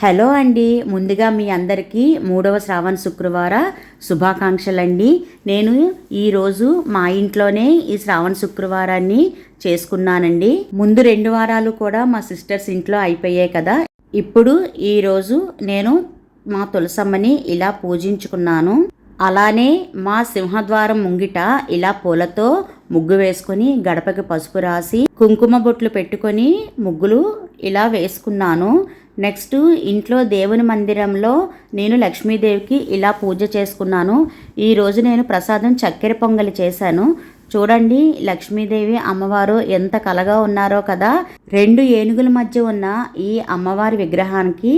Hello అండి. ముందుగా మీ అందరికీ మూడవ శ్రావణ శుక్రవార శుభాకాంక్షలండి. నేను ఈరోజు మా ఇంట్లోనే ఈ శ్రావణ శుక్రవారాన్ని చేసుకున్నానండి. ముందు రెండు వారాలు కూడా మా సిస్టర్స్ ఇంట్లో అయిపోయాయి కదా. ఇప్పుడు ఈరోజు నేను మా తులసమ్మని ఇలా పూజించుకున్నాను. అలానే మా సింహద్వారం ముంగిట ఇలా పూలతో ముగ్గు వేసుకొని గడపకి పసుపు రాసి కుంకుమ బొట్లు పెట్టుకొని ముగ్గులు ఇలా వేసుకున్నాను. నెక్స్ట్ ఇంట్లో దేవుని మందిరంలో నేను లక్ష్మీదేవికి ఇలా పూజ చేసుకున్నాను. ఈరోజు నేను ప్రసాదం చక్కెర పొంగలి చేశాను. చూడండి లక్ష్మీదేవి అమ్మవారు ఎంత కలగా ఉన్నారో కదా. రెండు ఏనుగుల మధ్య ఉన్న ఈ అమ్మవారి విగ్రహానికి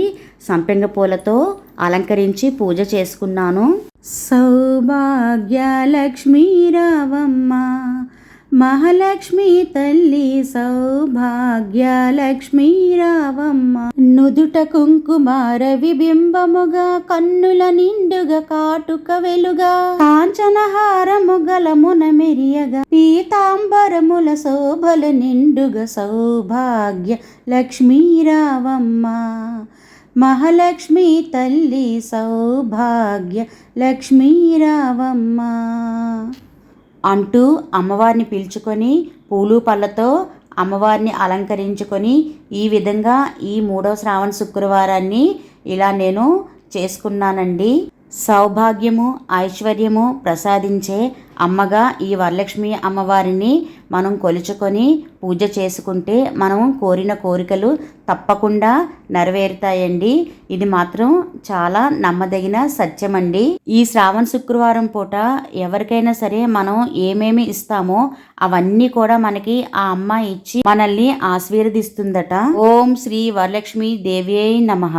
సంపెంగ పూలతో అలంకరించి పూజ చేసుకున్నాను. సౌభాగ్య లక్ష్మీరావమ్మ. మహాలక్ష్మి తల్లి సౌభాగ్య రావమ్మ. నుదుట కుంకుమార విబింబముగా కన్నుల నిండుగా కాటుక వెలుగా కాంచనహారము గలమున మెరియగా పీతాంబరముల శోభలు నిండుగా సౌభాగ్య లక్ష్మీ రావమ్మ. మహాలక్ష్మి తల్లి సౌభాగ్య లక్ష్మీ రావమ్మ. అంటూ అమ్మవారిని పిలుచుకొని పూలు పళ్ళతో అమ్మవారిని అలంకరించుకొని ఈ విధంగా ఈ మూడవ శ్రావణ శుక్రవారాన్ని ఇలా నేను చేసుకున్నానండి. సౌభాగ్యము ఐశ్వర్యము ప్రసాదించే అమ్మగా ఈ వరలక్ష్మి అమ్మవారిని మనం కొలుచుకొని పూజ చేసుకుంటే మనం కోరిన కోరికలు తప్పకుండా నెరవేరుతాయండి. ఇది మాత్రం చాలా నమ్మదగిన సత్యమండి. ఈ శ్రావణ శుక్రవారం పూట ఎవరికైనా సరే మనం ఏమేమి ఇస్తామో అవన్నీ కూడా మనకి ఆ అమ్మ ఇచ్చి మనల్ని ఆశీర్వదిస్తుందట. ఓం శ్రీ వరలక్ష్మి దేవ్యై నమః.